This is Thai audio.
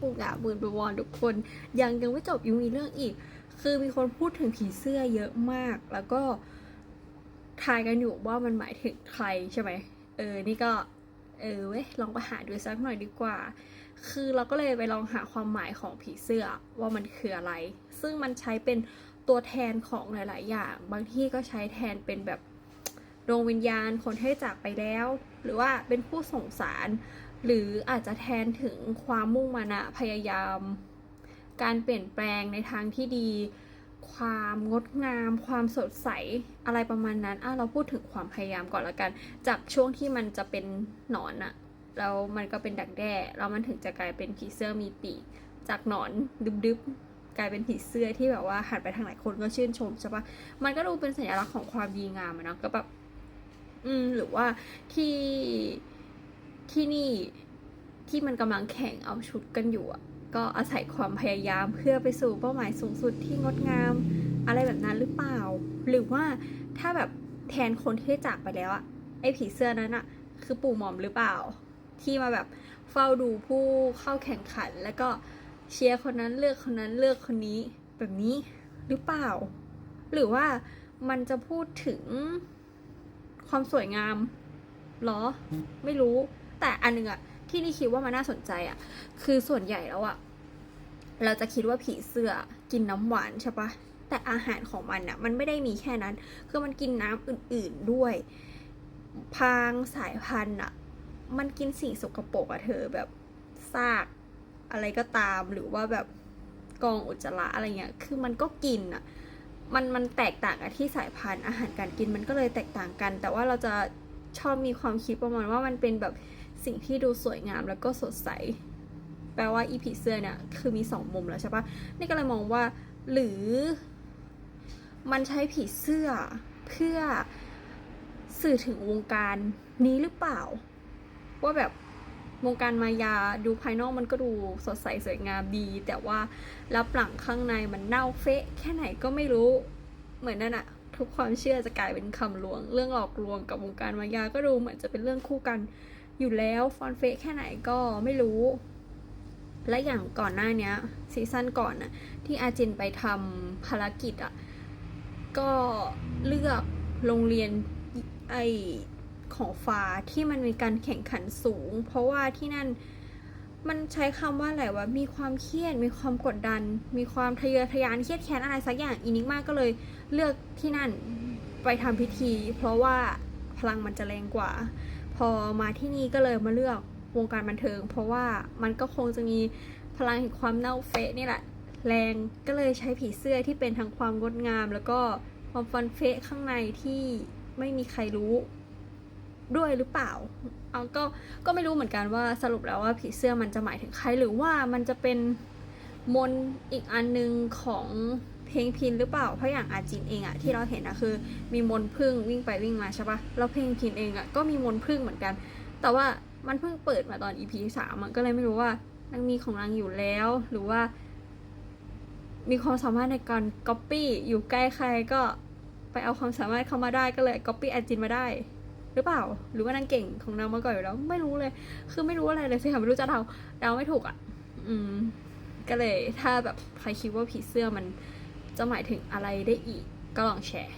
ปูกะบืนไปวอนทุกคน ยังยังไม่จบยังมีเรื่องอีก คือมีคนพูดถึงผีเสื้อเยอะมาก แล้วก็ทายกันอยู่ว่ามันหมายถึงใครใช่ไหมเออ นี่ก็ เออเว้ย ลองไปหาดูสักหน่อยดีกว่า คือเราก็เลยไปลองหาความหมายของผีเสื้อว่ามันคืออะไร ซึ่งมันใช้เป็นตัวแทนของหลาย ๆ อย่าง บางที่ก็ใช้แทนเป็นแบบดวงวิญญาณคนที่จากไปแล้ว หรือว่าเป็นผู้ส่งสาร หรืออาจจะแทนถึงความมุ่งมานะพยายาม การเปลี่ยนแปลงในทางที่ดี ความงดงาม ความสดใสอะไรประมาณนั้นอะเราพูดถึงความพยายามก่อนละกัน จากช่วงที่มันจะเป็นหนอนอะแล้วมันก็เป็นดักแด้แล้วมันถึงจะกลายเป็นผีเสื้อมีปีกจากหนอนดึบๆกลายเป็นผีเสื้อที่แบบว่าหันไปทางไหนคนก็ชื่นชมใช่ปะมันก็ดูเป็นสัญลักษณ์ของความดีงามอะเนาะก็แบบอืมหรือว่าที่ ที่นี่ที่มันกำลังแข่งเอาชุดกันอยู่ก็อาศัยความพยายามเพื่อไปสู่เป้าหมายสูงสุดที่งดงาม อะไรแบบนั้นหรือเปล่า หรือว่าถ้าแบบแทนคนที่จากไปแล้วอะไอ้ผีเสื้อนั้นอะคือปู่หมอมหรือเปล่า ที่มาแบบเฝ้าดูผู้เข้าแข่งขัน แล้วก็เชียร์คนนั้นเลือกคนนั้นเลือกคนนี้แบบนี้หรือเปล่า หรือว่ามันจะพูดถึงความสวยงามหรอ ไม่รู้ แต่อันนึงอะที่นี่คิดว่ามันน่าสนใจอะคือส่วนใหญ่แล้วอะเราจะคิดว่าผีเสื้อกินน้ำหวานใช่ปะแต่อาหารของมันอะมันไม่ได้มีแค่นั้น คือมันกินน้ำอื่น ๆด้วย พางสายพันธุ์อะมันกินสิ่งสกปรกอะเธอแบบซากอะไรก็ตามหรือว่าแบบกองอุจจาระอะไรเงี้ย คือมันก็กินอะมันมันแตกต่างกันที่สายพันธุ์อาหารการกินมันก็เลยแตกต่างกัน แต่ว่าเราจะชอบมีความคิดประมาณว่ามันเป็นแบบ สิ่งที่ดูสวยงามแล้วก็สดใส แปลว่าอีผีเสื้อเนี่ยคือมีสองมุมแล้วใช่ปะนี่ก็เลยมองว่า หรือมันใช้ผีเสื้อเพื่อสื่อถึงวงการนี้หรือเปล่า ว่าแบบวงการมายาดูภายนอกมันก็ดูสดใสสวยงามดี แต่ว่ารับหลังข้างในมันเน่าเฟะแค่ไหนก็ไม่รู้เหมือนนั่นอะทุกความเชื่อจะกลายเป็นคำลวง เรื่องหลอกลวงกับวงการมายาก็ดูเหมือนจะเป็นเรื่องคู่กัน อยู่แล้วฟอนเฟะแค่ไหนก็ไม่รู้ และอย่างก่อนหน้านี้ซีซั่นก่อนน่ะที่อาจินไปทำภารกิจอะก็เลือกโรงเรียนไอของฟ้าที่มันมีการแข่งขันสูง เพราะว่าที่นั่นมันใช้คำว่าอะไรวะ มีความเครียด มีความกดดัน มีความทะเยอทะยาน เครียดแค้นอะไรสักอย่าง อินิกมาก็เลยเลือกที่นั่นไปทำพิธี เพราะว่าพลังมันจะแรงกว่า พอมาที่นี่ก็เลยมาเลือกวงการบันเทิง เพราะว่ามันก็คงจะมีพลังแห่งความเน่าเฟะนี่แหละ แรงก็เลยใช้ผีเสื้อที่เป็นทั้งความงดงาม แล้วก็ความฟันเฟะข้างในที่ไม่มีใครรู้ด้วยหรือเปล่า เอาก็ ก็ไม่รู้เหมือนกันว่าสรุปแล้วว่าผีเสื้อมันจะหมายถึงใครหรือว่ามันจะเป็นมนอีกอันหนึงของ เพลงพินหรือเปล่า เพราะอย่างอาจินเองอะที่เราเห็นอะคือ มีมนพึ่งวิ่งไปวิ่งมาใช่ปะแล้วเพลงพินเองอะก็มีมนพึ่งเหมือนกัน แต่ว่ามันเพิ่งเปิดมาตอน EP สามก็เลยไม่รู้ว่านางมีของนางอยู่แล้ว หรือว่า มีความสามารถในการก๊อปปี้อยู่ใกล้ใครก็ไปเอาความสามารถเข้ามาได้ก็เลยก๊อปปี้อาจินมาได้ หรือเปล่า หรือว่านางเก่งของนางมาก่อนอยู่แล้ว ไม่รู้เลย คือไม่รู้อะไรเลยสิค่ะไม่รู้จะเดาเดาไม่ถูกอะ อืม ก็เลยถ้าแบบใครคิดว่าผีเสื้อมัน จะหมายถึงอะไรได้อีก ก็ลองแชร์